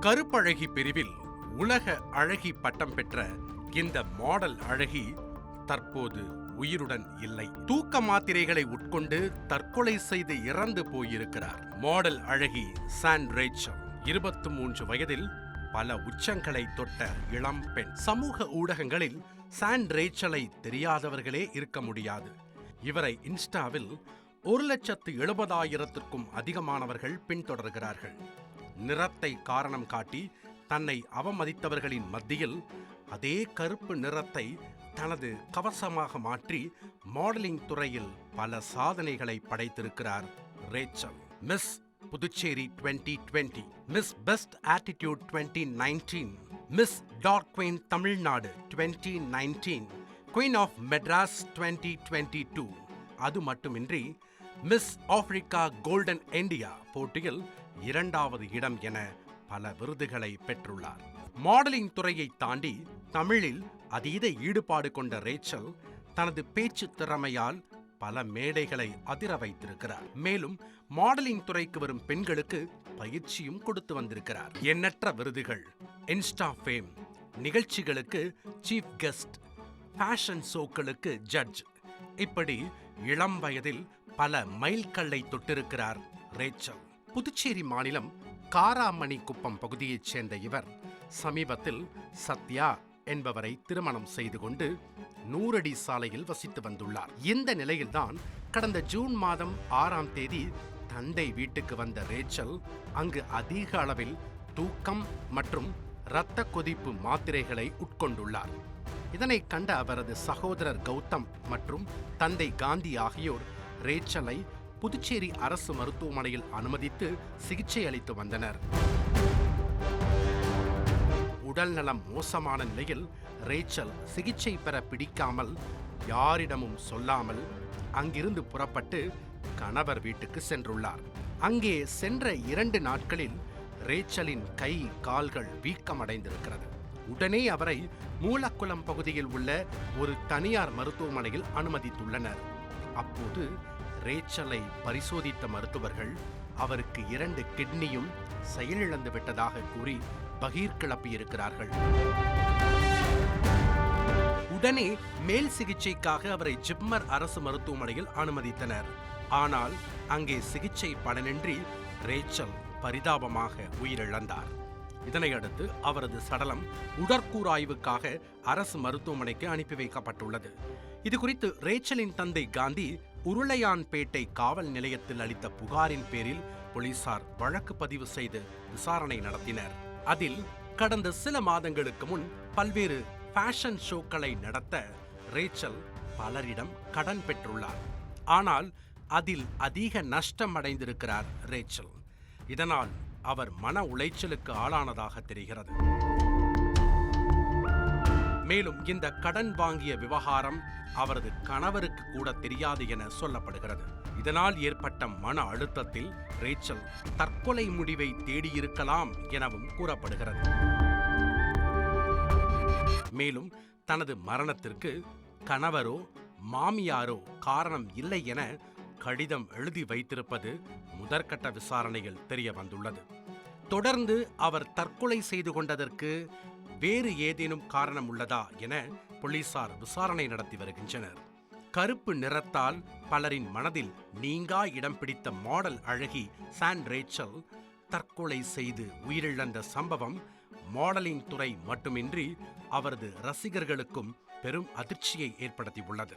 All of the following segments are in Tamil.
கருப்பழகி பிரிவில் உலக அழகி பட்டம் பெற்ற இந்த மாடல் அழகி தற்போது உயிருடன் இல்லை. தூக்க மாத்திரைகளை உட்கொண்டு தற்கொலை செய்து இறந்து போயிருக்கிறார். மாடல் அழகி சான் ரேச்சல். இருபத்தி மூன்று வயதில் பல உச்சங்களை தொட்ட இளம் பெண். சமூக ஊடகங்களில் சான் ரேச்சலை தெரியாதவர்களே இருக்க முடியாது. இவரை இன்ஸ்டாவில் ஒரு லட்சத்து எழுபதாயிரத்திற்கும் அதிகமானவர்கள் பின்தொடர்கிறார்கள். நிறத்தை காரணம் காட்டி தன்னை அவமதித்தவர்களின் மத்தியில் அதே கருப்பு நிறத்தை தனது கவசமாக மாற்றி மாடலிங் துறையில் பல சாதனைகளை படைத்திருக்கிறார் Rachel. Miss Puducherry 2020 miss best attitude 2019 miss dark queen Tamil Nadu 2019 queen of Madras 2022 அது மட்டுமின்றி மிஸ் ஆப்பிரிக்கா கோல்டன் இந்தியா போட்டியில் இரண்டாவது இடம் என பல விருதுகளை பெற்றுள்ளார். மாடலிங் துறையை தாண்டி தமிழில் அதீத ஈடுபாடு கொண்ட ரேச்சல் தனது பேச்சு திறமையால் பல மேடைகளை அதிர வைத்திருக்கிறார். மேலும் மாடலிங் துறைக்கு வரும் பெண்களுக்கு பயிற்சியும் கொடுத்து வந்திருக்கிறார். எண்ணற்ற விருதுகள் இன்ஸ்டா ஃபேம் நிகழ்ச்சிகளுக்கு சீஃப் கெஸ்ட் ஃபேஷன் ஷோக்களுக்கு ஜட்ஜ் இப்படி இளம் வயதில் பல மைல்கல்லை தொட்டிருக்கிறார் ரேச்சல். புதுச்சேரி மாநிலம் காராமணி குப்பம் பகுதியைச் சேர்ந்த இவர் சமீபத்தில் சத்யா என்பவரை திருமணம் செய்து கொண்டு நூறடி சாலையில் வசித்து வந்துள்ளார். இந்த நிலையில்தான் கடந்த ஜூன் மாதம் ஆறாம் தேதி தந்தை வீட்டுக்கு வந்த ரேச்சல் அங்கு அதிக அளவில் தூக்கம் மற்றும் இரத்த கொதிப்பு மாத்திரைகளை உட்கொண்டுள்ளார். இதனை கண்ட அவரது சகோதரர் கௌதம் மற்றும் தந்தை காந்தி ஆகியோர் ரேச்சலை புதுச்சேரி அரசு மருத்துவமனையில் அனுமதித்து சிகிச்சை அளித்து வந்தனர். உடல்நலம் மோசமான நிலையில் ரேச்சல் சிகிச்சை பெற பிடிக்காமல் யாரிடமும் சொல்லாமல் அங்கிருந்து புறப்பட்டு கணவர் வீட்டுக்கு சென்றுள்ளார். அங்கே சென்ற இரண்டு நாட்களில் ரேச்சலின் கை கால்கள் வீக்கமடைந்திருக்கிறது. உடனே அவரை மூலக்குளம் பகுதியில் உள்ள ஒரு தனியார் மருத்துவமனையில் அனுமதித்துள்ளனர். அப்போது ரேச்சலை பரிசோதித்த மருத்துவர்கள் அவருக்கு இரண்டு கிட்னியும் செயலிழந்து விட்டதாக கூறி பகீர் கிளப்பியிருக்கிறார்கள். உடனே மேல் சிகிச்சைக்காக அவரை ஜிப்மர் அரசு மருத்துவமனையில் அனுமதித்தனர். ஆனால் அங்கே சிகிச்சை பலனின்றி ரேச்சல் பரிதாபமாக உயிரிழந்தார். இதனையடுத்து அவரது சடலம் உடற்கூறாய்வுக்காக அரசு மருத்துவமனைக்கு அனுப்பி வைக்கப்பட்டுள்ளது. இதுகுறித்து ரேச்சலின் தந்தை காந்தி உருளையான்பேட்டை காவல் நிலையத்தில் அளித்த புகாரின் பேரில் போலீசார் வழக்கு பதிவு செய்து விசாரணை நடத்தினர். அதில் கடந்த சில மாதங்களுக்கு முன் பல்வேறு ஃபேஷன் ஷோக்களை நடத்த ரேச்சல் பலரிடம் கடன் பெற்றுள்ளார். ஆனால் அதில் அதிக நஷ்டம் அடைந்திருக்கிறார் ரேச்சல். இதனால் அவர் மன உளைச்சலுக்கு ஆளானதாக தெரிகிறது. மேலும் இந்த கடன் வாங்கிய விவகாரம் அவரது கணவருக்கு கூட தெரியாது என சொல்லப்படுகிறது. இதனால் ஏற்பட்ட மன அழுத்தத்தில் ரேச்சல் தற்கொலை முடிவை தேடியிருக்கலாம் எனவும் கூறப்படுகிறது. மேலும் தனது மரணத்திற்கு கணவரோ மாமியாரோ காரணம் இல்லை என கடிதம் எழுதி வைத்திருப்பது முதற்கட்ட விசாரணையில் தெரிய வந்துள்ளது தொடர்ந்து அவர் தற்கொலை செய்து கொண்டதற்கு வேறு ஏதேனும் காரணம் உள்ளதா என போலீசார் விசாரணை நடத்தி வருகின்றனர். கருப்பு நிறத்தால் பலரின் மனதில் நீங்கா இடம் பிடித்த மாடல் அழகி சான் ரேச்சல் தற்கொலை செய்து உயிரிழந்த சம்பவம் மாடலிங் துறை மட்டுமின்றி அவரது ரசிகர்களுக்கும் பெரும் அதிர்ச்சியை ஏற்படுத்தியுள்ளது.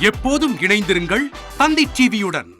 எப்போதும் இணைந்திருங்கள் தந்தை டிவியுடன்.